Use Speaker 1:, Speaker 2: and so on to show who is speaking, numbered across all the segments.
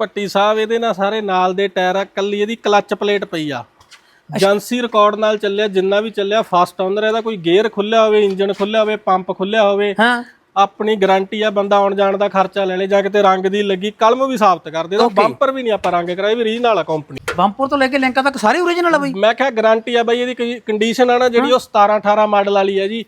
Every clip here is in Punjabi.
Speaker 1: ਭੱਟੀ ਸਾਹਿਬ ਇਹਦੇ ਨਾਲ ਸਾਰੇ ਨਾਲ ਦੇ ਟਾਇਰ ਆ ਕੱਲੀ ਇਹਦੀ ਕਲੱਚ ਪਲੇਟ ਪਈ ਆ। ਏਜੰਸੀ ਰਿਕਾਰਡ ਨਾਲ ਚੱਲਿਆ ਜਿੰਨਾ ਵੀ ਚੱਲਿਆ ਫਸਟ ਓਨਰ ਇਹਦਾ ਕੋਈ ਗੇਅਰ ਖੁੱਲਿਆ ਹੋਵੇ ਇੰਜਨ ਖੁੱਲਿਆ ਹੋਵੇ ਪੰਪ ਖੁੱਲਿਆ ਹੋਵੇ
Speaker 2: ਹਾਂ।
Speaker 1: ਆਪਣੀ ਗਾਰੰਟੀ ਆ ਬੰਦਾ ਆਉਣ ਜਾਣ ਦਾ ਖਰਚਾ ਲੈ ਲੇ ਜਾਂ ਕਿਤੇ ਰੰਗ ਦੀ ਲੱਗੀ ਕਲਮ ਵੀ ਸਾਬਤ ਕਰ ਦੇ ਬੰਪਰ ਵੀ ਨਹੀਂ ਆਪਾਂ ਰੰਗ ਕਰਾਏ ਵੀ ਰੀਜਨਲ ਆ ਕੰਪਨੀ
Speaker 2: ਬੰਪਰ ਤੋਂ ਲੈ ਕੇ ਲਿੰਕਾਂ ਤੱਕ ਸਾਰੇ ਓਰੀਜਨਲ ਆ ਬਈ।
Speaker 1: ਮੈਂ ਕਿਹਾ ਗਾਰੰਟੀ ਆ ਬਾਈ ਇਹਦੀ ਕੰਡੀਸ਼ਨ ਆ ਨਾ ਜਿਹੜੀ ਉਹ 17 18 ਮਾਡਲ ਵਾਲੀ ਹੈ ਜੀ।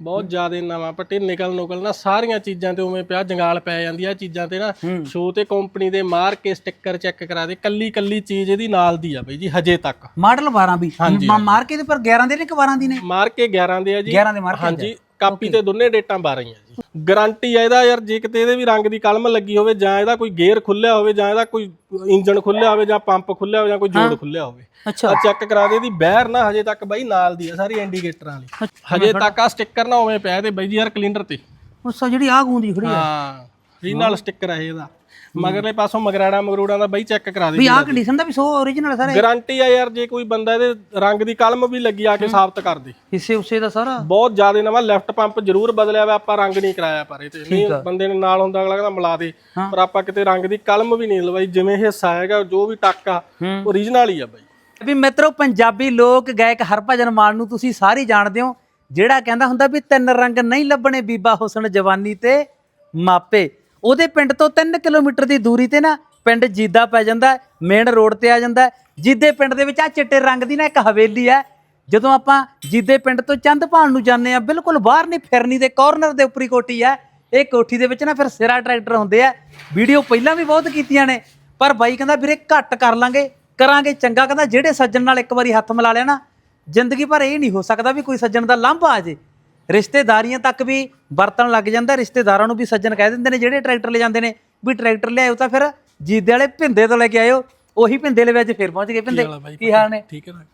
Speaker 1: ਬਹੁਤ ਜ਼ਿਆਦਾ ਨਵਾਂ ਪੱਟੀ ਨਿਕਲ ਨੁਕਲ ਨਾ ਸਾਰੀਆਂ ਚੀਜ਼ਾਂ ਤੇ ਉਵੇਂ ਪਿਆ ਜੰਗਾਲ ਪੈ ਜਾਂਦੀ ਆ ਚੀਜ਼ਾਂ ਤੇ ਨਾ। ਸ਼ੋ ਤੇ ਕੰਪਨੀ ਦੇ ਮਾਰ ਕੇ ਸਟicker ਚੈੱਕ ਕਰਾ ਦੇ ਕੱਲੀ ਕੱਲੀ ਚੀਜ਼ ਇਹਦੀ ਨਾਲ ਦੀ ਆ ਬਾਈ ਜੀ ਹਜੇ ਤੱਕ।
Speaker 2: ਮਾਡਲ 12 ਵੀ ਮਾ- ਮਾਰ ਕੇ ਤੇ ਪਰ 11 ਦੇ ਨੇ ਕਿ 12 ਦੀ ਨੇ?
Speaker 1: ਮਾਰ ਕੇ 11 ਦੇ ਆ ਜੀ।
Speaker 2: 11 ਦੇ ਮਾਰ ਕੇ
Speaker 1: ਹਾਂਜੀ ਕਾਪੀ ਤੇ ਦੋਨੇ ਡੇਟਾਂ 12 ਹੀ ਆ ਜੀ। ਗਾਰੰਟੀ ਆ ਇਹਦਾ ਯਾਰ ਜੇ ਕਿਤੇ ਇਹਦੇ ਵੀ ਰੰਗ ਦੀ ਕਲਮ ਲੱਗੀ ਹੋਵੇ ਜਾਂ ਇਹਦਾ ਕੋਈ ਗੇਅਰ ਖੁੱਲਿਆ ਹੋਵੇ ਜਾਂ ਇਹਦਾ ਕੋਈ ਇੰਜਨ ਖੁੱਲਿਆ ਹੋਵੇ ਜਾਂ ਪੰਪ ਖੁੱਲਿਆ ਹੋਵੇ ਜਾਂ ਕੋਈ ਜੋੜ ਖੁੱਲਿਆ ਹੋਵੇ
Speaker 2: ਅੱਛਾ।
Speaker 1: ਆ ਚੈੱਕ ਕਰਾ ਦੇ ਇਹਦੀ। ਬਹਿਰ ਨਾ ਹਜੇ ਤੱਕ ਬਾਈ ਨਾਲ ਦੀ ਆ ਸਾਰੀ ਇੰਡੀਕੇਟਰਾਂ ਵਾਲੀ। ਹਜੇ ਤੱਕ ਆ ਸਟicker ਨਾ ਉਵੇਂ ਪਿਆ ਤੇ ਬਾਈ ਜੀ ਯਾਰ ਕਲਿੰਡਰ ਤੇ।
Speaker 2: ਉਸ ਜਿਹੜੀ ਆ ਗੂੰਦੀ ਖੜੀ ਆ।
Speaker 1: ਹਾਂ ਰੀਨਲ ਸਟicker ਹੈ। ਇਹਦਾ। ਮਗਰਲੇ ਪਾਸੋਂ ਮਗਰਾੜਾ ਮਗਰੂੜਾ ਦਾ ਬਾਈ ਚੈੱਕ ਕਰਾ ਦੇ
Speaker 2: ਵੀ ਆ ਕੰਡੀਸ਼ਨ ਦਾ ਵੀ ਸੋ ਓਰੀਜਨਲ ਸਾਰੇ।
Speaker 1: ਗਾਰੰਟੀ ਆ ਯਾਰ ਜੇ ਕੋਈ ਬੰਦਾ ਇਹਦੇ ਰੰਗ ਦੀ ਕਲਮ ਵੀ ਲੱਗੀ ਆ ਕੇ ਸਾਬਤ ਕਰ ਦੇ।
Speaker 2: ਹਿੱਸੇ ਉਸੇ ਦਾ ਸਾਰਾ।
Speaker 1: ਬਹੁਤ ਜ਼ਿਆਦਾ ਨਵਾਂ ਲੈਫਟ ਪੰਪ ਜ਼ਰੂਰ ਬਦਲਿਆ ਵਾ ਆਪਾਂ ਰੰਗ ਨਹੀਂ ਕਰਾਇਆ ਪਰ ਇਹ ਤੇ। ਨਹੀਂ ਬੰਦੇ ਨੇ ਨਾਲ ਹੁੰਦਾ ਅਗਲਾ ਕਹਿੰਦਾ ਮਿਲਾ ਦੇ। ਪਰ ਆਪਾਂ ਕਿਤੇ ਰੰਗ ਦੀ ਕਲਮ ਵੀ ਨਹੀਂ ਲਵਾਈ ਜਿਵੇਂ ਹਿੱਸਾ ਹੈਗਾ ਜੋ ਵੀ ਟੱਕ ਆ ਓਰੀਜਨਲ ਹੀ ਆ ਬਾਈ।
Speaker 2: ਵੀ ਮਿੱਤਰੋ ਪੰਜਾਬੀ ਲੋਕ ਗਾਇਕ ਹਰਭਜਨ ਮਾਨ ਨੂੰ ਤੁਸੀਂ ਸਾਰੇ ਜਾਣਦੇ ਹੋ ਜਿਹੜਾ ਕਹਿੰਦਾ ਹੁੰਦਾ ਵੀ ਤਿੰਨ ਰੰਗ ਨਹੀਂ ਲੱਭਣੇ ਬੀਬਾ ਹੁਸਨ ਜਵਾਨੀ ਤੇ ਮਾਪੇ। ਉਹਦੇ ਪਿੰਡ ਤੋਂ 3 ਕਿਲੋਮੀਟਰ ਦੀ ਦੂਰੀ ਤੇ ਨਾ ਪਿੰਡ ਜੀਦਾ ਪੈ ਜਾਂਦਾ ਮੇਨ ਰੋਡ ਤੇ ਆ ਜਾਂਦਾ ਹੈ। ਜੀਦੇ ਪਿੰਡ ਦੇ ਵਿੱਚ ਆ ਚਿੱਟੇ ਰੰਗ ਦੀ ਨਾ ਇੱਕ ਹਵੇਲੀ ਹੈ। ਜਦੋਂ ਆਪਾਂ ਜੀਦੇ ਪਿੰਡ ਤੋਂ ਚੰਦਪਾਲ ਨੂੰ ਜਾਂਦੇ ਆ ਬਿਲਕੁਲ ਬਾਹਰ ਨਹੀਂ, ਫਿਰਨੀ ਦੇ ਕਾਰਨਰ ਦੇ ਉੱਪਰੀ ਕੋਠੀ ਹੈ। ਇਹ ਕੋਠੀ ਦੇ ਵਿੱਚ ਨਾ ਫਿਰ ਸਿਰਾ ਟਰੈਕਟਰ ਹੁੰਦੇ ਆ। ਵੀਡੀਓ ਪਹਿਲਾਂ ਵੀ ਬਹੁਤ ਕੀਤੀਆਂ ਨੇ, ਪਰ ਬਾਈ ਕਹਿੰਦਾ ਵੀਰੇ ਘੱਟ ਕਰ ਲਾਂਗੇ, ਕਰਾਂਗੇ ਚੰਗਾ। ਕਹਿੰਦਾ ਜਿਹੜੇ ਸੱਜਣ ਨਾਲ ਇੱਕ ਵਾਰੀ ਹੱਥ ਮਿਲਾ ਲਿਆ ਨਾ, ਜ਼ਿੰਦਗੀ ਭਰ ਇਹ ਨਹੀਂ ਹੋ ਸਕਦਾ ਵੀ ਕੋਈ ਸੱਜਣ ਦਾ ਲਾਂਭਾ ਆ ਜੇ। ਰਿਸ਼ਤੇਦਾਰੀਆਂ ਤੱਕ ਵੀ ਵਰਤਣ ਲੱਗ ਜਾਂਦਾ ਰਿਸ਼ਤੇਦਾਰਾਂ ਨੂੰ ਵੀ ਸੱਜਣ ਕਹਿ ਦਿੰਦੇ ਨੇ ਜਿਹੜੇ ਟਰੈਕਟਰ ਲੈ ਜਾਂਦੇ ਨੇ ਵੀ ਟਰੈਕਟਰ ਲਿਆਇਓ ਤਾਂ ਫਿਰ ਜੀਦੇ ਵਾਲੇ ਭਿੰਦੇ ਤੋਂ ਲੈ ਕੇ ਆਇਓ ਉਹੀ ਭਿੰਦੇ ਦੇ ਵਿੱਚ ਫਿਰ ਪਹੁੰਚ ਗਏ ਭਿੰਦੇ। ਕੀ ਹਾਲ ਨੇ?
Speaker 1: ਠੀਕ ਹੈ ਨਾ?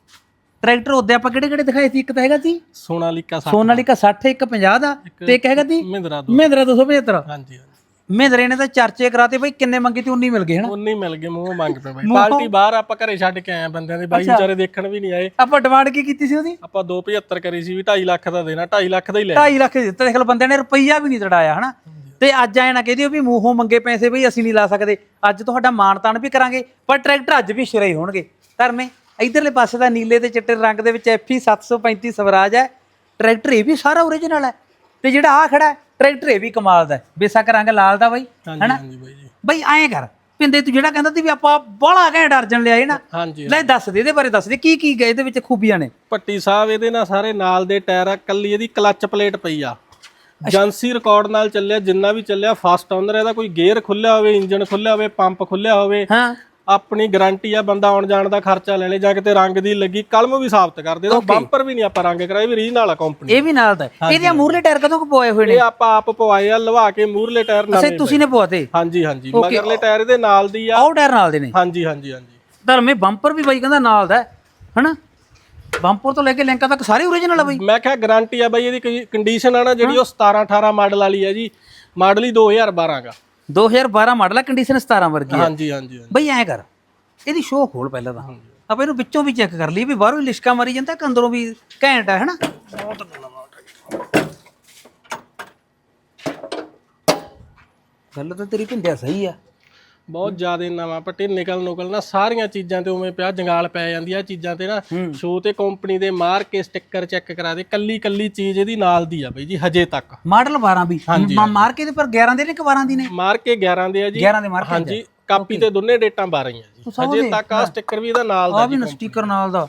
Speaker 2: ਟਰੈਕਟਰ ਉਹਦੇ ਆਪਾਂ ਕਿਹੜੇ ਕਿਹੜੇ ਦਿਖਾਏ ਸੀ? ਇੱਕ ਤਾਂ ਹੈਗਾ ਸੀ?
Speaker 1: ਸੋਨਾਲੀਕਾ ਸਾ
Speaker 2: ਸੋਨਾਲੀਕਾ 60 ਇੱਕ 50 ਦਾ ਤੇ ਇੱਕ ਹੈਗਾ ਸੀ
Speaker 1: ਮਹਿੰਦਰਾ ਦੋ
Speaker 2: ਮਹਿੰਦਰਾ 275
Speaker 1: ਹਾਂਜੀ ਹਾਂਜੀ।
Speaker 2: ਮਹਿੰਦਰੇ ਨੇ ਤਾਂ ਚਰਚੇ ਕਰਾਤੇ ਬਈ ਕਿੰਨੇ ਮੰਗੇ ਤੇ 19 ਮਿਲ ਗਏ ਹਨਾ?
Speaker 1: ਉਨੇ ਹੀ ਮਿਲ ਗਏ ਮੂੰਹ ਮੰਗ ਪਏ ਬਾਈ। ਪਾਰਟੀ ਬਾਹਰ ਆਪਾਂ ਘਰੇ ਛੱਡ ਕੇ ਆਏ ਆ ਬੰਦਿਆਂ ਦੇ ਬਾਈ ਵਿਚਾਰੇ ਦੇਖਣ ਵੀ ਨਹੀਂ ਆਏ।
Speaker 2: ਆਪਾਂ ਡਿਮਾਂਡ ਕੀ ਕੀਤੀ ਸੀ ਉਹਦੀ?
Speaker 1: ਆਪਾਂ 275 ਕਰੀ ਸੀ ਵੀ 2.5 ਲੱਖ ਦਾ ਦੇਣਾ 2.5 ਲੱਖ ਦਾ ਹੀ ਲੈ
Speaker 2: 2.5 ਲੱਖ ਦਿੱਤਾ। ਦੇਖ ਲਓ ਬੰਦਿਆਂ ਨੇ ਰੁਪਈਆ ਵੀ ਨਹੀਂ ਤੜਾਇਆ ਹਨਾ? ਤੇ ਅੱਜ ਐ ਨਾ ਕਹਦੇ ਵੀ ਮੂੰਹੋਂ ਮੰਗੇ ਪੈਸੇ ਬਈ ਅਸੀਂ ਨਹੀਂ ਲਾ ਸਕਦੇ। ਅੱਜ ਤੁਹਾਡਾ ਮਾਣ ਤਾਣ ਵੀ ਕਰਾਂਗੇ ਪਰ ਟਰੈਕਟਰ ਅੱਜ ਵੀ ਸ਼ਿਰੇ ਹੀ ਹੋਣਗੇ। ਧਰਮੇ ਇਧਰਲੇ ਪਾਸੇ ਦਾ ਨੀਲੇ ਤੇ ਚਿੱਟੇ ਰੰਗ ਦੇ ਵਿੱਚ ਐਫੀ 735 ਸਵਰਾਜ ਹੈ। ਟਰੈਕਟਰ ਇਹ ਵੀ ਸਾਰਾ ਓਰੀਜਨਲ ਹੈ। ਤੇ ਜਿਹੜਾ ਆ ਖੜਾ ਹੈ, ਟਰੈਕਟਰ ਇਹ ਵੀ ਕਮਾਲ ਦਾ। ਬੇਸ਼ੱਕ ਰੰਗ ਲਾਲ ਦਾ ਬਾਈ
Speaker 1: ਹਾਂਜੀ ਬਾਈ ਜੀ।
Speaker 2: ਬਈ ਐਂ ਕਰ ਪਿੰਦੇ ਤੂੰ ਜਿਹੜਾ ਕਹਿੰਦਾ ਸੀ ਵੀ ਆਪਾਂ ਬਾਹਲਾ ਘੈਂਟ ਅਰਜਨ ਲਿਆਏ ਨਾ
Speaker 1: ਹਾਂਜੀ
Speaker 2: ਲੈ ਦੱਸ ਦੇ ਇਹਦੇ ਬਾਰੇ ਦੱਸ ਦੇ ਕੀ ਕੀ ਗਏ ਇਹਦੇ ਵਿੱਚ ਖੂਬੀਆਂ ਨੇ?
Speaker 1: ਭੱਟੀ ਸਾਹਿਬ ਇਹਦੇ ਨਾਲ ਸਾਰੇ ਨਾਲ ਦੇ ਟਾਇਰ ਆ ਕੱਲੀ ਇਹਦੀ ਕਲੱਚ ਪਲੇਟ ਪਈ ਆ। ਏਜੰਸੀ ਰਿਕਾਰਡ ਨਾਲ ਚੱਲਿਆ ਜਿੰਨਾ ਵੀ ਚੱਲਿਆ ਫਸਟ ਓਨਰ ਇਹਦਾ ਕੋਈ ਗੇਅਰ ਖੁੱਲਿਆ ਹੋਵੇ ਇੰਜਨ ਖੁੱਲਿਆ ਹੋਵੇ ਪੰਪ ਖੁੱਲਿਆ ਹੋਵੇ
Speaker 2: ਹਾਂ।
Speaker 1: ਆਪਣੀ ਗਾਰੰਟੀ ਆ ਬੰਦਾ ਆਉਣ ਜਾਣ ਦਾ ਖਰਚਾ ਲੈ ਲੇ ਜਾਂ ਕਿਤੇ ਰੰਗ ਦੀ ਲੱਗੀ ਕਲਮ ਵੀ ਸਾਬਤ ਕਰ ਦੇ ਬੰਪਰ ਵੀ ਨਹੀਂ ਆਪਾਂ ਰੰਗ ਕਰਾਏ ਵੀ ਰੀਜਨਲ ਆ ਕੰਪਨੀ
Speaker 2: ਇਹ ਵੀ ਨਾਲ ਦਾ। ਇਹਦੇ ਮੂਰਲੇ ਟਾਇਰ ਕਦੋਂ ਕੁ ਪਵਾਏ ਹੋਏ ਨੇ?
Speaker 1: ਇਹ ਆਪਾਂ ਆਪ ਪਵਾਏ ਆ ਲਵਾ ਕੇ ਮੂਰਲੇ ਟਾਇਰ
Speaker 2: ਅੱਛਾ
Speaker 1: ਨਵੇਂ
Speaker 2: ਤੁਸੀਂ ਨੇ ਪਵਾਤੇ?
Speaker 1: ਹਾਂਜੀ ਹਾਂਜੀ। ਮਗਰਲੇ ਟਾਇਰ ਇਹਦੇ ਨਾਲ ਦੀ ਆ।
Speaker 2: ਆਉ ਟਾਇਰ ਨਾਲ ਦੇ ਨੇ।
Speaker 1: ਹਾਂਜੀ ਹਾਂਜੀ ਹਾਂਜੀ।
Speaker 2: ਧਰਮੇ ਬੰਪਰ ਵੀ ਬਾਈ ਕਹਿੰਦਾ ਨਾਲ ਦਾ ਹਨਾ? ਬੰਪਰ ਤੋਂ ਲੈ ਕੇ ਲਿੰਕਾਂ ਤੱਕ ਸਾਰੇ ਓਰੀਜਨਲ ਆ ਬਾਈ।
Speaker 1: ਮੈਂ ਕਿਹਾ ਗਾਰੰਟੀ ਆ ਬਾਈ ਇਹਦੀ ਕੰਡੀਸ਼ਨ ਆ ਨਾ ਜਿਹੜੀ ਉਹ 17 18 ਮਾਡਲ ਵਾਲੀ ਆ ਜੀ। ਮਾਡਲ ਹੀ 2012 ਦਾ
Speaker 2: 2012 ਮਾਡਲ ਹੈ ਕੰਡੀਸ਼ਨ 17 ਵਰਗੀ ਹੈ
Speaker 1: ਹਾਂਜੀ ਹਾਂਜੀ ਹਾਂਜੀ।
Speaker 2: ਬਈ ਐਂ ਕਰ ਇਹਦੀ ਸ਼ੋਅ ਖੋਲ ਪਹਿਲਾਂ ਤਾਂ। ਆਪਾਂ ਇਹਨੂੰ ਵਿੱਚੋਂ ਵੀ ਚੈੱਕ ਕਰ ਲਈਏ ਵੀ ਬਾਹਰੋਂ ਹੀ ਲਿਸ਼ਕਾ ਮਾਰੀ ਜਾਂਦਾ ਕਿ ਅੰਦਰੋਂ ਵੀ ਘੈਂਟ ਹੈ ਹਨਾ ਗੱਲ ਤਾਂ ਤੇਰੀ ਭਿੰਦਿਆ ਸਹੀ ਆ।
Speaker 1: ਬਹੁਤ ਜ਼ਿਆਦਾ ਨਵਾਂ ਪੱਟੀ ਨਿਕਲ ਨੁਕਲ ਨਾ ਸਾਰੀਆਂ ਚੀਜ਼ਾਂ ਤੇ ਉਵੇਂ ਪਿਆ ਜੰਗਾਲ ਪੈ ਜਾਂਦੀ ਆ ਚੀਜ਼ਾਂ ਤੇ ਨਾ ਸ਼ੋ ਤੇ ਕੰਪਨੀ ਦੇ ਮਾਰ ਕੇ ਸਟicker ਚੈੱਕ ਕਰਾ ਦੇ ਕੱਲੀ ਕੱਲੀ ਚੀਜ਼ ਇਹਦੀ ਨਾਲ ਦੀ ਆ ਬਈ ਜੀ ਹਜੇ ਤੱਕ।
Speaker 2: ਮਾਡਲ 12 ਵੀ। ਮਾਰ ਕੇ ਤੇ ਪਰ 11 ਦੇ ਨੇ ਕਿ 12 ਦੀ ਨੇ?
Speaker 1: ਮਾਰ ਕੇ 11 ਦੇ ਆ ਜੀ।
Speaker 2: 11 ਦੇ ਮਾਰ ਕੇ
Speaker 1: ਹਾਂਜੀ ਕਾਪੀ ਤੇ ਦੋਨੇ ਡੇਟਾਂ 12 ਹੀ ਆ ਜੀ। ਹਜੇ ਤੱਕ ਆ ਸਟicker ਵੀ ਇਹਦਾ ਨਾਲ
Speaker 2: ਆ
Speaker 1: ਦਾ
Speaker 2: ਵੀ ਨਾ ਸਟicker ਨਾਲ ਦਾ।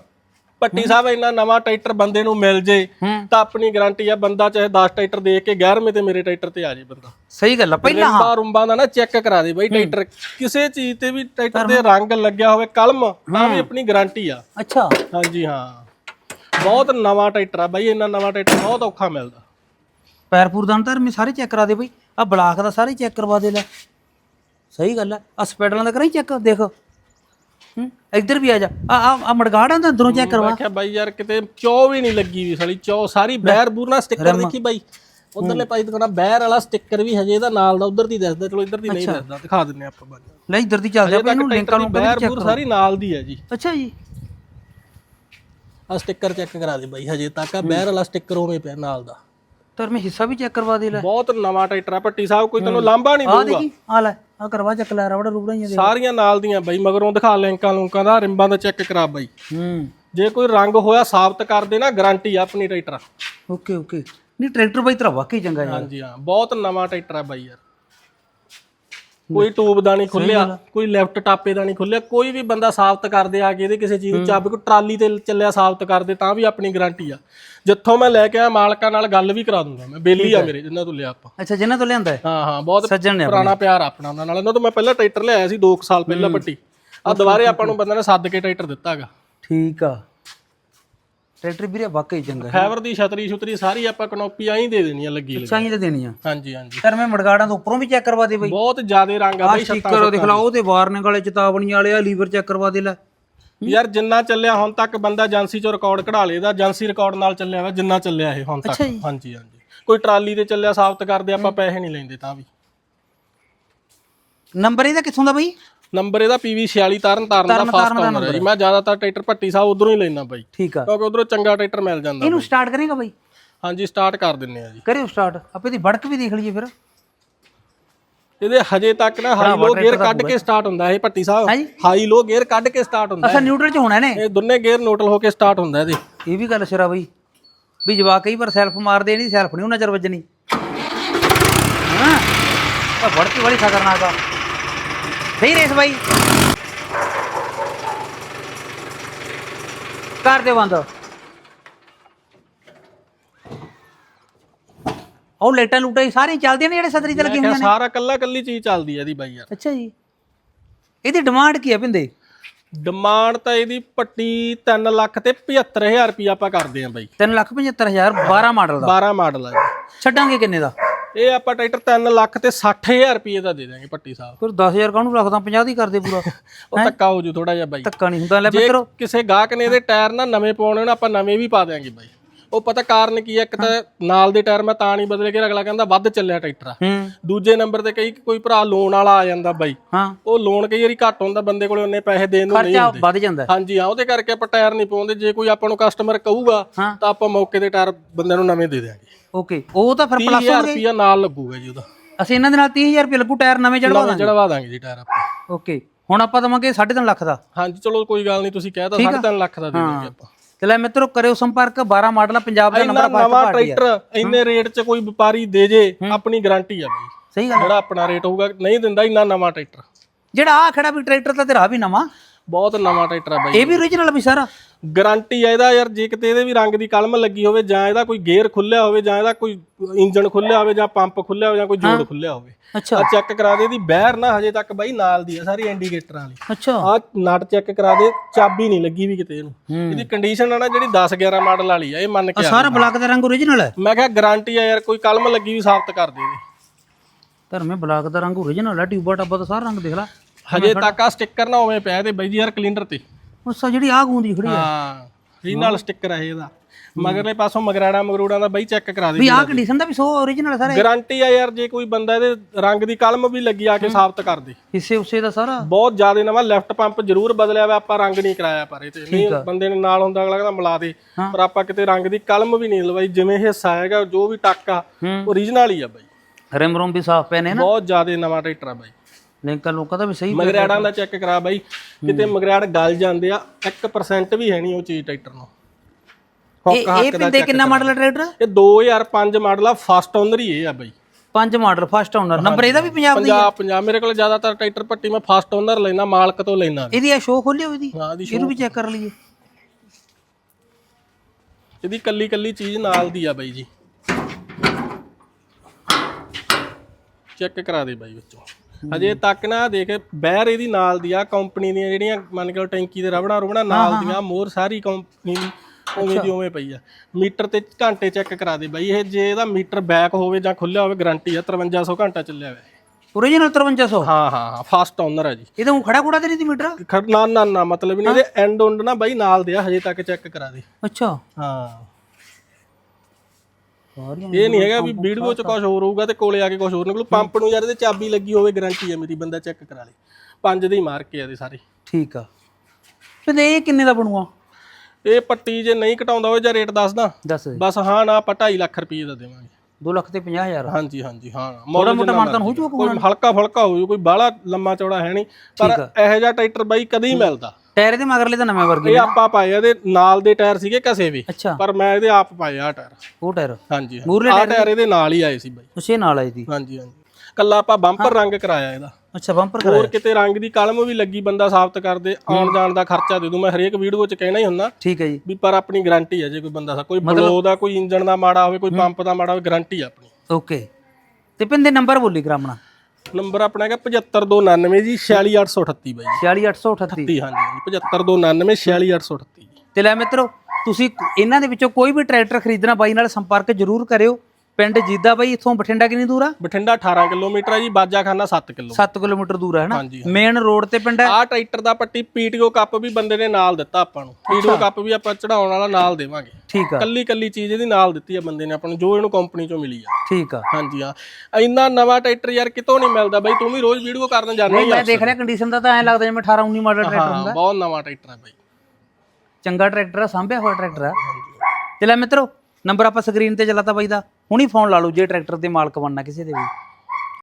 Speaker 1: ਪੱਟੀ ਸਾਹਿਬ ਇੰਨਾ ਨਵਾਂ ਟਰੈਕਟਰ ਬੰਦੇ ਨੂੰ ਮਿਲ ਜੇ
Speaker 2: ਹੂੰ।
Speaker 1: ਤਾਂ ਆਪਣੀ ਗਾਰੰਟੀ ਆ ਬੰਦਾ ਚਾਹੇ 10 ਟਰੈਕਟਰ ਦੇਖ ਕੇ 11ਵੇਂ ਤੇ ਮੇਰੇ ਟਰੈਕਟਰ ਤੇ ਆ ਜੇ ਬੰਦਾ।
Speaker 2: ਸਹੀ ਗੱਲ ਆ ਪਹਿਲਾਂ
Speaker 1: ਰਿੰਬਾਂ ਰੁੰਬਾਂ ਦਾ ਨਾ ਚੈੱਕ ਕਰਾ ਦੇ ਬਾਈ ਟਰੈਕਟਰ ਕਿਸੇ ਚੀਜ਼ ਤੇ ਵੀ ਟਰੈਕਟਰ ਦੇ ਰੰਗ ਲੱਗਿਆ ਹੋਵੇ ਕਲਮ ਤਾਂ ਵੀ ਆਪਣੀ ਗਾਰੰਟੀ ਆ।
Speaker 2: ਅੱਛਾ।
Speaker 1: ਹਾਂਜੀ ਹਾਂ। ਬਹੁਤ ਨਵਾਂ ਟਰੈਕਟਰ ਆ ਬਾਈ ਇੰਨਾ ਨਵਾਂ ਟਰੈਕਟਰ ਬਹੁਤ ਔਖਾ ਮਿਲਦਾ।
Speaker 2: ਪੈਰਪੂਰ ਦਾ ਧਰਮੀ ਸਾਰੇ ਚੈੱਕ ਕਰਾ ਦੇ ਬਈ। ਆ ਬਲਾਕ ਦਾ ਸਾਰੇ ਚੈੱਕ ਕਰਵਾ ਦੇ ਲੈ। ਸਹੀ ਗੱਲ ਆ ਆ ਸਪੈਡਲਾਂ ਦਾ ਕਰਾਈ ਚੈੱਕ ਦੇਖ। ਹੂੰ? ਇੱਧਰ ਵੀ ਆ ਜਾ। ਆ ਆ- ਆ ਮੜਗਾੜਾਂ ਦਾ ਅੰਦਰੋਂ ਚੈੱਕ ਕਰਵਾ।
Speaker 1: ਮੈਂ ਕਿਹਾ ਬਾਈ ਯਾਰ ਕਿਤੇ ਚੌ ਵੀ ਨਹੀਂ ਲੱਗੀ ਵੀ ਸਾਲੀ ਚੌ ਸਾਰੀ ਬੈਰ ਬੂਰ ਨਾਲ ਸਟicker ਦੇਖੀ ਬਾਈ। ਉਧਰਲੇ ਪਾਈ ਦੁਕਾਨਾ ਬੈਰ ਵਾਲਾ ਸਟicker ਵੀ ਹਜੇ ਇਹਦਾ ਨਾਲ ਦਾ ਉਧਰ ਦੀ ਦਿਸਦਾ ਚਲੋ ਇੱਧਰ ਦੀ ਨਹੀਂ ਦਿਸਦਾ ਦਿਖਾ ਦਿੰਨੇ ਆਪਾਂ ਬਾਈ
Speaker 2: ਲੈ ਇੱਧਰ ਦੀ ਚੱਲਦੇ ਆਪਾਂ ਇਹਨੂੰ ਲਿੰਕਾਂ ਨੂੰ
Speaker 1: ਬੈਰ ਬੂਰ ਸਾਰੀ ਨਾਲ ਦੀ ਹੈ ਜੀ।
Speaker 2: ਅੱਛਾ ਜੀ।
Speaker 1: ਆ ਸਟicker ਚੈੱਕ ਕਰਾ ਦੇ ਬਾਈ ਹਜੇ ਤੱਕ ਆ ਬੈਰ ਵਾਲਾ ਸਟicker ਉਵੇਂ ਪਿਆ ਨਾਲ ਦਾ।
Speaker 2: ਤਰ ਮੈਂ ਹਿੱਸਾ ਵੀ ਚੈੱਕ ਕਰਵਾ ਦੇ ਲੈ।
Speaker 1: ਬਹੁਤ ਨਵਾਂ ਟਰੈਕਟਰ ਆ ਭੱਟੀ ਸਾਹਿਬ ਕੋਈ ਤੈਨੂੰ ਲਾਂਭਾ ਨਹੀਂ
Speaker 2: ਆ
Speaker 1: ਦਊਗਾ।
Speaker 2: ਦੇਖੀ ਆ ਲੈ ਆ ਕਰਵਾ ਚੱਕ ਲੈ ਰਬੜ ਰੂਬੜਾਂ ਦੇ
Speaker 1: ਸਾਰੀਆਂ ਨਾਲ ਦੀਆਂ ਬਾਈ ਮਗਰੋਂ ਦਿਖਾ ਲਿੰਕਾਂ ਲੁੰਕਾਂ ਦਾ ਰਿੰਬਾਂ ਦਾ ਚੈੱਕ ਕਰਾ ਬਾਈ।
Speaker 2: ਹੂੰ।
Speaker 1: ਜੇ ਕੋਈ ਰੰਗ ਹੋਇਆ ਸਾਬਤ ਕਰ ਦੇ ਨਾ ਗਾਰੰਟੀ ਆ ਆਪਣੀ ਟਰੈਕਟਰ
Speaker 2: ਓਕੇ ਓਕੇ। ਨਹੀਂ ਟਰੈਕਟਰ ਬਾਈ ਤੇਰਾ ਵਾਕਈ ਚੰਗਾ ਯਾਰ।
Speaker 1: ਹਾਂਜੀ ਹਾਂ ਬਹੁਤ ਨਵਾਂ ਟਰੈਕਟਰ ਆ ਬਾਈ ਯਾਰ। ਕੋਈ ਟੂਬ ਦਾ ਨਹੀਂ ਖੁੱਲਿਆ ਕੋਈ ਲੈਫਟ ਟਾਪੇ ਦਾ ਨਹੀਂ ਖੁੱਲਿਆ ਕੋਈ ਵੀ ਬੰਦਾ ਸਾਬਤ ਕਰਦੇ ਆ ਕੇ ਇਹਦੇ ਕਿਸੇ ਚੀਜ਼ ਨੂੰ ਚਾਬੀ ਕੋਈ ਟਰਾਲੀ ਤੇ ਚੱਲਿਆ ਸਾਬਤ ਕਰਦੇ ਤਾਂ ਵੀ ਆਪਣੀ ਗਾਰੰਟੀ ਆ। ਜਿੱਥੋਂ ਮੈਂ ਲੈ ਕੇ ਆਇਆ ਮਾਲਕਾਂ ਨਾਲ ਗੱਲ ਵੀ ਕਰਾ ਦੂੰਗਾ ਮੈਂ ਬੇਲੀ ਆ ਮੇਰੇ ਜਿੰਨਾਂ ਤੋਂ ਲਿਆ ਆਪਾਂ।
Speaker 2: ਅੱਛਾ ਜਿਨ੍ਹਾਂ ਤੋਂ ਲਿਆਂਦਾ ਹੈ?
Speaker 1: ਹਾਂ ਹਾਂ ਬਹੁਤ ਪੁਰਾਣਾ ਪਿਆਰ ਆ ਆਪਣਾ ਉਹਨਾਂ ਨਾਲ। ਇਹਨਾਂ ਤੋਂ ਮੈਂ ਪਹਿਲਾਂ ਟਰੈਕਟਰ ਲਿਆਇਆ ਸੀ 2 ਸਾਲ ਪਹਿਲਾਂ ਪੱਟੀ। ਆ ਦੁਬਾਰੇ ਆਪਾਂ ਨੂੰ ਬੰਦੇ ਨੇ ਸੱਦ ਕੇ ਟਰੈਕਟਰ ਦਿੱਤਾਗਾ
Speaker 2: ਠੀਕ ਆ। ਟਰੈਕਟਰ ਵੀਰੇ ਵਾਕਈ ਚੰਗਾ ਹੈ।
Speaker 1: ਫਾਈਬਰ ਦੀ ਛਤਰੀ ਛੁਤਰੀ ਸਾਰੀ ਆਪਾਂ ਕਨੋਪੀ ਆਈ ਦੇ ਦੇਣੀ ਆ ਲੱਗੀ ਲੱਗੀ
Speaker 2: ਚਾਹੀਏ ਤਾਂ ਦੇਣੀ ਆ
Speaker 1: ਹਾਂਜੀ ਹਾਂਜੀ।
Speaker 2: ਸਰ ਮੈਂ ਮੜਗਾੜਾਂ ਤੋਂ ਉੱਪਰੋਂ ਵੀ ਚੈੱਕ ਕਰਵਾ ਦੇ ਬਾਈ।
Speaker 1: ਬਹੁਤ ਜ਼ਿਆਦੇ ਰੰਗ ਆ ਬਈ
Speaker 2: ਸਟicker ਦੇਖ ਲਾ ਉਹ ਤੇ ਵਾਰਨਿੰਗ ਵਾਲੇ ਚੇਤਾਵਨੀ ਵਾਲੇ ਆ ਲੀਵਰ ਚੈੱਕ ਕਰਵਾ ਦੇ ਲੈ।
Speaker 1: ਯਾਰ ਜਿੰਨਾ ਚੱਲਿਆ ਹੁਣ ਤੱਕ ਬੰਦਾ ਏਜੰਸੀ ਚੋਂ ਰਿਕਾਰਡ ਕਢਾ ਲੇਦਾ ਏਜੰਸੀ ਰਿਕਾਰਡ ਨਾਲ ਚੱਲਿਆ ਵਾ ਜਿੰਨਾ ਚੱਲਿਆ ਇਹ ਹੁਣ ਤੱਕ। ਹਾਂਜੀ ਹਾਂਜੀ। ਕੋਈ ਟਰਾਲੀ ਤੇ ਚੱਲਿਆ ਸਾਬਤ ਕਰਦੇ ਆਪਾਂ ਪੈਸੇ ਨਹੀਂ ਲੈਂਦੇ ਤਾਂ ਵੀ।
Speaker 2: ਨੰਬਰ ਇਹਦਾ ਕਿੱਥੋਂ ਦਾ ਬਾਈ?
Speaker 1: ਨੰਬਰ ਇਹਦਾ PV 46 ਤਰਨ ਤਾਰਨ ਦਾ ਫਾਸਟ ਓਨਰ ਹੈ ਜੀ। ਮੈਂ ਜ਼ਿਆਦਾਤਰ ਟਰੈਕਟਰ ਭੱਟੀ ਸਾਹਿਬ ਉਧਰੋਂ ਹੀ ਲੈਣਾ ਬਾਈ।
Speaker 2: ਠੀਕ ਆ।
Speaker 1: ਕਿਉਂਕਿ ਉਧਰੋਂ ਚੰਗਾ ਟਰੈਕਟਰ ਮਿਲ ਜਾਂਦਾ
Speaker 2: ਇਹਨੂੰ ਸਟਾਰਟ ਕਰੇਗਾ ਬਾਈ?
Speaker 1: ਹਾਂਜੀ ਸਟਾਰਟ ਕਰ ਦਿੰਨੇ ਆ ਜੀ।
Speaker 2: ਕਰਿਓ ਸਟਾਰਟ ਆਪੇ ਦੀ ਵੜਕ ਵੀ ਦੇਖ ਲਈਏ ਫਿਰ।
Speaker 1: ਇਹਦੇ ਹਜੇ ਤੱਕ ਨਾ ਹਾਈ ਲੋ ਗੇਅਰ ਕੱਢ ਕੇ ਸਟਾਰਟ ਹੁੰਦਾ ਇਹ Bhatti Sahib. High low gear ਕੱਢ ਕੇ ਸਟਾਰਟ ਹੁੰਦਾ
Speaker 2: ਅਸਾਂ ਨਿਊਟਰਲ ਚ ਹੋਣਾ ਨੇ
Speaker 1: ਇਹ ਦੋਨੇ ਗੇਅਰ ਨਿਊਟਰਲ ਹੋ ਕੇ ਸਟਾਰਟ ਹੁੰਦਾ ਇਹਦੇ।
Speaker 2: ਇਹ ਵੀ ਗੱਲ ਸਿਰਾ ਬਈ। ਵੀ ਜਵਾ ਕਈ ਵਾਰ ਸੈਲਫ ਮਾਰਦੇ ਨਹੀਂ ਸੈਲਫ ਨਹੀਂ ਉਹਨਾਂ ਚਿਰ ਵੱਜਣੀ। ਹਾਂ? ਤਾਂ ਵੜਕੀ ਵਾਲੀ ਖਤਰਨਾਕ ਆ। ਸਹੀ ਰੇਸ ਬਾਈ। ਕਰ ਦੇ ਬੰਦ। ਉਹ ਲੇਟਾਂ ਲੂਟਾਂ ਹੀ ਸਾਰੀਆਂ ਚੱਲਦੀਆਂ ਨੇ ਜਿਹੜੇ ਸਦਰੀ ਤੇ ਲੱਗੇ ਹੋਏ
Speaker 1: ਕਿਹਾ ਸਾਰਾ ਕੱਲਾ ਕੱਲੀ ਚੀਜ਼ ਚੱਲਦੀ ਆ ਇਹਦੀ ਬਾਈ ਯਾਰ।
Speaker 2: ਅੱਛਾ ਜੀ। ਇਹਦੀ ਡਿਮਾਂਡ ਕੀ ਆ ਪਿੰਦੇ?
Speaker 1: ਡਿਮਾਂਡ ਤਾਂ ਇਹਦੀ ਪੱਟੀ 3 ਲੱਖ ਤੇ 75000 ਰੁਪਏ ਆਪਾਂ ਕਰਦੇ ਆਂ ਬਾਈ।
Speaker 2: 3 ਲੱਖ 75000 12 ਮਾਡਲ ਦਾ।
Speaker 1: 12 ਮਾਡਲ ਆ
Speaker 2: ਛੱਡਾਂਗੇ ਕਿੰਨੇ ਦਾ?
Speaker 1: ਇਹ ਆਪਾਂ ਟਰੈਕਟਰ 3 ਲੱਖ ਤੇ 60000 ਰੁਪਏ ਦਾ ਦੇ ਦਾਂਗੇ ਪੱਟੀ ਸਾਹਿਬ।
Speaker 2: ਫਿਰ 10000 ਕਾਹਨੂੰ ਰੱਖਦਾ? 50 ਦੀ ਕਰਦੇ ਪੂਰਾ।
Speaker 1: ਉਹ ਧੱਕਾ ਹੋ ਜੂ ਥੋੜਾ ਜਿਹਾ ਬਾਈ।
Speaker 2: ਧੱਕਾ ਨਹੀਂ ਹੁੰਦਾ। ਲੈ
Speaker 1: ਜੇ
Speaker 2: ਮਿੱਤਰੋ।
Speaker 1: ਕਿਸੇ ਗਾਹਕ ਨੇ ਇਹਦੇ ਟਾਇਰ ਨਾ ਨਵੇਂ ਪਾਉਣੇ ਨਾ ਆਪਾਂ ਨਵੇਂ ਵੀ ਪਾ ਦਿਆਂਗੇ ਬਾਈ। ਉਹ ਪਤਾ ਕਾਰਨ ਕੀ ਹੈ ਇੱਕ ਤਾਂ ਨਾਲ ਦੇ ਟਾਇਰ ਮੈਂ ਤਾਂ ਨਹੀਂ ਬਦਲੇ ਕਿ ਅਗਲਾ ਕਹਿੰਦਾ ਵੱਧ ਚੱਲਿਆ ਟਰੈਕਟਰ ਆ।
Speaker 2: ਹੂੰ।
Speaker 1: ਦੂਜੇ ਨੰਬਰ ਤੇ ਕਈ ਕੋਈ ਭਰਾ ਲੋਨ ਵਾਲਾ ਆ ਜਾਂਦਾ ਬਾਈ।
Speaker 2: ਹਾਂ।
Speaker 1: ਉਹ ਲੋਨ ਕਈ ਵਾਰੀ ਘੱਟ ਹੁੰਦਾ ਬੰਦੇ ਕੋਲੇ ਉਹਨੇ ਪੈਸੇ ਦੇਣ ਨੂੰ ਨਹੀਂ
Speaker 2: ਖਰਚਾ
Speaker 1: ਹੁੰਦੇ।
Speaker 2: ਵੱਧ ਜਾਂਦਾ।
Speaker 1: ਹਾਂਜੀ ਹਾਂ ਉਹਦੇ ਕਰਕੇ ਆਪਾਂ ਟਾਇਰ ਨਹੀਂ ਪਾਉਂਦੇ। ਜੇ ਕੋਈ ਆਪਾਂ ਨੂੰ ਕਸਟਮਰ ਕਹੂਗਾ
Speaker 2: ਹਾਂ।
Speaker 1: ਤਾਂ ਆਪਾਂ ਮੌਕੇ ਤੇ ਟਾਇਰ ਬੰਦੇ ਨੂੰ ਨਵੇਂ ਦੇ ਦਿਆਂਗੇ।
Speaker 2: ਓਕੇ ਉਹ ਤਾਂ ਫਿਰ ਪਲੱਸ
Speaker 1: 30000 ਰੁਪਿਆ ਨਾਲ ਲੱਗੂਗਾ ਜੀ ਉਹਦਾ।
Speaker 2: ਅਸੀਂ ਇਹਨਾਂ ਦੇ ਨਾਲ 30000 ਰੁਪਏ ਲੱਗੂ ਟਾਇਰ ਨਵੇਂ ਚੜਵਾ
Speaker 1: ਨਵਾਂ ਚੜਵਾ ਦਾਂਗੇ ਜੀ ਟਾਇਰ ਆਪਾਂ।
Speaker 2: ਓਕੇ ਹੁਣ ਆਪਾਂ ਦਵਾਂਗੇ 3.5 ਲੱਖ ਦਾ।
Speaker 1: ਹਾਂਜੀ ਚਲੋ ਕੋਈ ਗੱਲ ਨਹੀਂ ਤੁਸੀਂ ਕਹਿ ਤਾ 3.5 ਲੱਖ ਦਾ ਦੇ ਦਾਂਗੇ ਆਪਾਂ।
Speaker 2: ਤੇ ਲੈ ਮਿੱਤਰੋ ਕਰਿਓ ਸੰਪਰਕ 12 ਮਾਡਲ ਆ, ਪੰਜਾਬ ਦਾ ਨੰਬਰ
Speaker 1: ਨਵਾਂ ਟਰੈਕਟਰ ਇੰਨੇ ਰੇਟ 'ਚ ਕੋਈ ਵਪਾਰੀ ਦੇ ਜੇ ਆਪਣੀ ਗਾਰੰਟੀ ਆ ਬਈ।
Speaker 2: ਸਹੀ ਗੱਲ
Speaker 1: ਜਿਹੜਾ ਆਪਣਾ ਰੇਟ ਹੋਊਗਾ ਨਹੀਂ ਦਿੰਦਾ ਇੰਨਾ ਨਵਾਂ ਟਰੈਕਟਰ।
Speaker 2: ਜਿਹੜਾ ਆ ਖੜਾ ਵੀ ਟਰੈਕਟਰ ਤਾਂ ਤੇਰਾ ਵੀ ਨਵਾਂ।
Speaker 1: ਬਹੁਤ ਨਵਾਂ ਟਰੈਕਟਰ ਆ ਬਾਈ
Speaker 2: ਇਹ ਵੀ origignal ਵੀ ਸਾਰਾ?
Speaker 1: ਗਾਰੰਟੀ ਆ ਇਹਦਾ ਯਾਰ ਜੇ ਕਿਤੇ ਇਹਦੇ ਵੀ ਰੰਗ ਦੀ ਕਲਮ ਲੱਗੀ ਹੋਵੇ ਜਾਂ ਇਹਦਾ ਕੋਈ ਗੇਅਰ ਖੁੱਲਿਆ ਹੋਵੇ ਜਾਂ ਇਹਦਾ ਕੋਈ ਇੰਜਨ ਖੁੱਲਿਆ ਹੋਵੇ ਜਾਂ ਪੰਪ ਖੁੱਲਿਆ ਹੋਵੇ ਜਾਂ ਕੋਈ ਜੋੜ ਖੁੱਲਿਆ ਹੋਵੇ
Speaker 2: ਅੱਛਾ।
Speaker 1: ਆ ਚੈੱਕ ਕਰਾ ਦੇ ਇਹਦੀ ਬਹਿਰ ਨਾ ਹਜੇ ਤੱਕ ਬਾਈ ਨਾਲ ਦੀ ਆ ਸਾਰੀ ਇੰਡੀਕੇਟਰਾਂ ਵਾਲੀ।
Speaker 2: ਅੱਛਾ।
Speaker 1: ਆ ਨਟ ਚੈੱਕ ਕਰਾ ਦੇ ਚਾਬੀ ਨਹੀਂ ਲੱਗੀ ਵੀ ਕਿਤੇ ਇਹਨੂੰ। ਇਹਦੀ ਕੰਡੀਸ਼ਨ ਆ ਨਾ ਜਿਹੜੀ 10 11 ਮਾਡਲ ਵਾਲੀ ਆ ਇਹ ਮੰਨ ਕੇ ਆ
Speaker 2: ਸਾਰਾ ਬਲਾਕ ਦਾ ਰੰਗ origignal ਹੈ
Speaker 1: ਮੈਂ ਕਿਹਾ ਗਾਰੰਟੀ ਆ ਯਾਰ ਕੋਈ ਕਲਮ ਲੱਗੀ ਵੀ ਸਾਬਤ ਕਰ ਦੇ ਇਹਦੀ।
Speaker 2: ਧਰਮੇ ਬਲਾਕ ਦਾ ਰੰਗ origignal ਹੈ ਟਿਊਬਾ ਟੱਬਾ ਦਾ ਸਾਰਾ ਰੰਗ ਦੇਖ ਲੈ।
Speaker 1: ਹਜੇ ਤੱਕ ਆ ਸਟicker ਨਾ ਹੋਵੇ ਪਿਆ ਤੇ ਬਾਈ ਜੀ ਯਾਰ ਕੈਲੰਡਰ ਤੇ।
Speaker 2: ਉਸਾ ਜਿਹੜੀ ਆ ਗੂੰਦੀ ਖੜੀ ਆ।
Speaker 1: ਹਾਂ ਰੀਨਲ ਸਟicker ਹੈ ਇਹਦਾ। ਮਗਰਲੇ ਪਾਸੋਂ ਮਗਰਾੜਾ ਮਗਰੂੜਾਂ ਦਾ ਬਾਈ ਚੈੱਕ ਕਰਾ ਦੇ
Speaker 2: ਵੀ ਆ ਕੰਡੀਸ਼ਨ ਦਾ। ਵੀ ਸੋ origignal ਸਾਰਾ।
Speaker 1: ਗਾਰੰਟੀ ਆ ਯਾਰ ਜੇ ਕੋਈ ਬੰਦਾ ਇਹਦੇ ਰੰਗ ਦੀ ਕਲਮ ਵੀ ਲੱਗੀ ਆ ਕੇ ਸਾਬਤ ਕਰ ਦੇ।
Speaker 2: ਹਿੱਸੇ ਉਸੇ ਦਾ ਸਾਰਾ।
Speaker 1: ਬਹੁਤ ਜ਼ਿਆਦਾ ਨਵਾਂ ਲੈਫਟ ਪੰਪ ਜ਼ਰੂਰ ਬਦਲਿਆ ਵਾ ਆਪਾਂ ਰੰਗ ਨਹੀਂ ਕਰਾਇਆ ਪਰ ਇਹ ਤੇ। ਨਹੀਂ ਬੰਦੇ ਨੇ ਨਾਲ ਹੁੰਦਾ ਅਗਲਾ ਕਹਿੰਦਾ ਮਿਲਾ ਦੇ। ਪਰ ਆਪਾਂ ਕਿਤੇ ਰੰਗ ਦੀ ਕਲਮ ਵੀ ਨਹੀਂ ਲਵਾਈ ਜਿਵੇਂ ਹਿੱਸਾ ਹੈਗਾ ਜੋ ਵੀ ਟੱਕ ਆ ਓਰੀਜਨਲ ਹੀ ਆ ਬਾਈ।
Speaker 2: ਰਿਮ ਰੂਮ ਵੀ ਸਾਫ਼ ਪਏ ਨੇ ਨਾ।
Speaker 1: ਬਹੁਤ ਜ਼ਿਆਦਾ ਨਵਾਂ ਟਰੈਕਟਰ ਆ ਬਾਈ।
Speaker 2: ਲਿੰਕਾਂ ਲੋਕਾਂ ਦਾ ਵੀ ਸਹੀ
Speaker 1: ਮਗਰਾੜਾਂ ਦਾ ਚੈੱਕ ਕਰਾ ਬਾਈ ਕਿਤੇ ਮਗਰਾੜ ਗਲ ਜਾਂਦੇ ਆ 1% ਵੀ ਹੈ ਨਹੀਂ ਉਹ ਚੀਜ਼ ਟਰੈਕਟਰ ਨੂੰ।
Speaker 2: ਇਹ ਇਹ ਪਿੰਦੇ ਕਿੰਨਾ ਮਾਡਲ ਹੈ ਟਰੈਕਟਰ?
Speaker 1: ਇਹ 2005 ਮਾਡਲ ਆ ਫਸਟ ਓਨਰ ਹੀ ਇਹ ਆ ਬਾਈ।
Speaker 2: ਪੰਜ ਮਾਡਲ ਫਸਟ ਓਨਰ ਨੰਬਰ ਇਹਦਾ ਵੀ ਪੰਜਾਬ ਦੀ
Speaker 1: ਪੰਜਾਬ ਪੰਜਾਬ। ਮੇਰੇ ਕੋਲ ਜ਼ਿਆਦਾਤਰ ਟਰੈਕਟਰ ਪੱਟੀ ਮੈਂ ਫਸਟ ਓਨਰ ਲੈਣਾ ਮਾਲਕ ਤੋਂ ਲੈਣਾ
Speaker 2: ਇਹਦੀ ਆ ਸ਼ੋਅ ਖੋਲਿਓ ਇਹਦੀ। ਇਹਨੂੰ ਵੀ ਚੈੱਕ ਕਰ ਲਈਏ।
Speaker 1: ਇਹਦੀ ਕੱਲੀ ਕੱਲੀ ਚੀਜ਼ ਨਾਲ ਦੀ ਆ ਬਾਈ ਜੀ। ਚੈੱਕ ਕਰਾ ਦੇ ਬਾਈ ਵਿੱਚੋਂ। ਹਜੇ ਤੱਕ ਨਾ ਦੇਖ ਬਹਿਰ ਇਹਦੀ ਨਾਲ ਦੀ ਆ ਕੰਪਨੀ ਦੀਆਂ ਜਿਹੜੀਆਂ ਮੰਨ ਕੇ ਟੈਂਕੀ ਦੇ ਰਬੜਾ ਰੁਬੜਾ ਨਾਲ ਦੀਆਂ ਮੋਰ ਸਾਰੀ ਕੰਪਨੀ ਦੀ ਉਵੇਂ ਦੀ ਉਵੇਂ ਪਈ ਆ। ਮੀਟਰ ਤੇ ਘੰਟੇ ਚੈੱਕ ਕਰਾ ਦੇ ਬਾਈ ਇਹ ਜੇ ਇਹਦਾ ਮੀਟਰ ਬੈਕ ਹੋਵੇ ਜਾਂ ਖੁੱਲਿਆ ਹੋਵੇ ਗਾਰੰਟੀ ਆ 5300 ਘੰਟਾ ਚੱਲਿਆ ਹੋਇਆ
Speaker 2: origignal 5300
Speaker 1: ਹਾਂ ਹਾਂ ਹਾਂ ਫਸਟ ਓਨਰ ਆ ਜੀ।
Speaker 2: ਇਹਦਾ ਹੁਣ ਖੜਾ ਖੁੜਾ ਤੇ ਨਹੀਂ ਦੀ ਮੀਟਰ?
Speaker 1: ਖੜ- ਨਾ ਨਾ ਨਾ ਮਤਲਬ ਨਹੀਂ ਇਹਦੇ ਐਂਡ ਉਂਡ ਨਾ ਬਾਈ ਨਾਲ ਦੇ ਆ ਹਜੇ ਤੱਕ ਚੈੱਕ ਕਰਾ ਦੇ।
Speaker 2: ਅੱਛਾ।
Speaker 1: ਹਾਂ। ਇਹ ਨਹੀਂ ਹੈਗਾ ਵੀ ਵੀਡੀਓ ਚ ਕੁਝ ਹੋਰ ਹੋਊਗਾ ਤੇ ਕੋਲੇ ਆ ਕੇ ਕੁਝ ਹੋਰ ਨਿਕਲੂ। ਪੰਪ ਨੂੰ ਯਾਰ ਇਹਦੇ ਚਾਬੀ ਲੱਗੀ ਹੋਵੇ ਗਾਰੰਟੀ ਹੈ ਮੇਰੀ ਬੰਦਾ ਚੈੱਕ ਕਰਾ ਲੇ। ਪੰਜ ਦੇ ਹੀ ਮਾਰ ਕੇ ਆ ਇਹਦੇ ਸਾਰੇ।
Speaker 2: ਠੀਕ ਆ। ਫਿਰ ਇਹ ਕਿੰਨੇ ਦਾ ਬਣੂਆ?
Speaker 1: ਇਹ ਪੱਟੀ ਜੇ ਨਹੀਂ ਘਟਾਉਂਦਾ ਹੋਵੇ ਜਾਂ ਰੇਟ ਦੱਸਦਾ?
Speaker 2: ਦੱਸ ਦੇ।
Speaker 1: ਬਸ ਹਾਂ ਨਾ ਆਪਾਂ 2.5 ਲੱਖ ਰੁਪਏ ਦਾ ਦੇਵਾਂਗੇ।
Speaker 2: 2 ਲੱਖ ਤੇ 50000
Speaker 1: ਹਾਂਜੀ ਹਾਂਜੀ ਹਾਂ।
Speaker 2: ਥੋੜਾ ਮੋਟਾ ਮਾਨਤਨ ਹੋ ਜੂਗਾ
Speaker 1: ਕੋਈ ਹਲਕਾ ਫੁਲਕਾ ਹੋ ਜੂ ਕੋਈ ਬਾਹਲਾ ਲੰਮਾ ਚੌੜਾ ਹੈ ਨਹੀਂ। ਪਰ ਇਹੋ ਜਿਹਾ ਟਰੈਕਟਰ ਬਾਈ ਕਦੀ ਮਿਲਦਾ।
Speaker 2: ਟਾਇਰ ਦੇ ਮਗਰਲੇ ਤਾਂ ਨਵੇਂ ਵਰਗੇ
Speaker 1: ਇਹ ਆਪਾਂ ਪਾਏ ਆ, ਇਹਦੇ ਨਾਲ ਦੇ ਟਾਇਰ ਸੀਗੇ ਕਸੇ ਵੀ।
Speaker 2: ਅੱਛਾ।
Speaker 1: ਪਰ ਮੈਂ ਇਹਦੇ ਆਪ ਪਾਏ ਆ ਟਾਇਰ।
Speaker 2: ਉਹ ਟਾਇਰ?
Speaker 1: ਹਾਂਜੀ।
Speaker 2: ਮੂਹਰਲੇ
Speaker 1: ਆ ਟਾਇਰ ਇਹਦੇ ਨਾਲ ਹੀ ਆਏ ਸੀ ਬਾਈ।
Speaker 2: ਉਸੇ ਨਾਲ ਆਈ ਦੀ
Speaker 1: ਹਾਂਜੀ ਹਾਂਜੀ। ਕੱਲਾ ਆਪਾਂ ਬੰਪਰ ਰੰਗ ਕਰਾਇਆ ਇਹਦਾ।
Speaker 2: ਅੱਛਾ ਬੰਪਰ
Speaker 1: ਹੋਰ ਕਿਤੇ ਰੰਗ ਦੀ ਕਲਮ ਵੀ ਲੱਗੀ ਬੰਦਾ ਸਾਬਤ ਕਰਦੇ ਆਉਣ ਜਾਣ ਦਾ ਖਰਚਾ ਦੇ ਦੂੰ। ਮੈਂ ਹਰੇਕ ਵੀਡੀਓ 'ਚ ਕਹਿਣਾ ਹੀ ਹੁੰਦਾ
Speaker 2: ਠੀਕ ਹੈ ਜੀ।
Speaker 1: ਵੀ ਪਰ ਆਪਣੀ ਗਾਰੰਟੀ ਹੈ ਜੇ ਕੋਈ ਬੰਦਾ ਸਾ ਕੋਈ ਬਲੋ ਦਾ ਕੋਈ ਇੰਜਨ ਦਾ ਮਾੜਾ ਹੋਵੇ ਕੋਈ ਪੰਪ ਦਾ ਮਾੜਾ ਹੋਵੇ ਗਾਰੰਟੀ ਆਪਣੀ।
Speaker 2: ਓਕੇ। ਤੇ ਪਿੰਦੇ ਨੰਬਰ ਬੋਲੀ ਕਰਾਮਣਾ
Speaker 1: ਨੰਬਰ ਆਪਣਾ ਹੈਗਾ 75299 ਜੀ 46838 ਬਾਈ
Speaker 2: 46838
Speaker 1: ਜੀ ਹਾਂਜੀ 75299 46838
Speaker 2: ਤੇ ਲੈ ਮਿੱਤਰੋ ਤੁਸੀਂ ਇਹਨਾਂ ਦੇ ਵਿੱਚੋਂ ਕੋਈ ਵੀ ਟਰੈਕਟਰ ਖਰੀਦਣਾ ਬਾਈ ਨਾਲ ਸੰਪਰਕ ਜ਼ਰੂਰ ਕਰਿਓ। ਪਿੰਡ ਜੀਦਾ ਬਾਈ ਇੱਥੋਂ ਬਠਿੰਡਾ ਕਿੰਨੀ ਦੂਰ ਆ?
Speaker 1: ਬਠਿੰਡਾ 18 ਕਿਲੋਮੀਟਰ ਹੈ ਜੀ ਬਾਜਾਖਾਨਾ 7 ਕਿਲੋ
Speaker 2: 7 ਕਿਲੋਮੀਟਰ ਦੂਰ ਆ ਹੈ ਨਾ
Speaker 1: ਹਾਂਜੀ,
Speaker 2: ਮੇਨ ਰੋਡ ਤੇ ਪਿੰਡ ਹੈ
Speaker 1: ਆਹ ਟਰੈਕਟਰ ਦਾ ਪੱਟੀ ਪੀਟੀਓ ਕੱਪ ਵੀ ਬੰਦੇ ਨੇ ਨਾਲ ਦਿੱਤਾ ਆਪਾਂ ਨੂੰ। ਪੀਟੀਓ ਕੱਪ ਵੀ ਆਪਾਂ ਚੜਾਉਣ ਵਾਲਾ ਨਾਲ ਦੇਵਾਂਗੇ।
Speaker 2: ਠੀਕ ਆ।
Speaker 1: ਕੱਲੀ ਕੱਲੀ ਚੀਜ਼ ਇਹਦੀ ਨਾਲ ਦਿੱਤੀ ਆ ਬੰਦੇ ਨੇ ਆਪਾਂ ਨੂੰ ਜੋ ਇਹਨੂੰ ਕੰਪਨੀ ਚੋਂ ਮਿਲੀ ਆ।
Speaker 2: ਠੀਕ ਆ।
Speaker 1: ਹਾਂਜੀ ਹਾਂ। ਇੰਨਾ ਨਵਾਂ ਟਰੈਕਟਰ ਯਾਰ ਕਿਤੋਂ ਨਹੀਂ ਮਿਲਦਾ ਬਾਈ ਤੂੰ ਵੀ ਰੋਜ਼ ਵੀਡੀਓ ਕਰਨ ਜਾਂਦਾ ਹੀ ਆ
Speaker 2: ਮੈਂ ਦੇਖ ਰਿਹਾ ਕੰਡੀਸ਼ਨ ਦਾ ਤਾਂ ਐ ਲੱਗਦਾ ਜਿਵੇਂ 18 19 ਮਾਡਲ ਟਰੈਕਟਰ
Speaker 1: ਹਾਂ ਬਹੁਤ ਨਵਾਂ ਟਰੈਕਟਰ ਹੈ ਬਾਈ।
Speaker 2: ਚੰਗਾ ਟਰੈਕਟਰ ਆ ਸਾਂਭਿਆ ਹੋਇਆ ਟਰੈਕਟਰ ਆ। ਤੇ ਲੈ ਮਿੱਤਰੋ ਨੰਬਰ ਆਪਾਂ ਸਕਰੀਨ ਤੇ ਚਲਾਤਾ ਬਾਈ ਦਾ, ਹੁਣੀ ਫੋਨ ਲਾ ਲਓ, ਜੇ ਟਰੈਕਟਰ ਦੇ ਮਾਲਕ ਬਣਨਾ ਕਿਸੇ ਦੇ ਵੀ।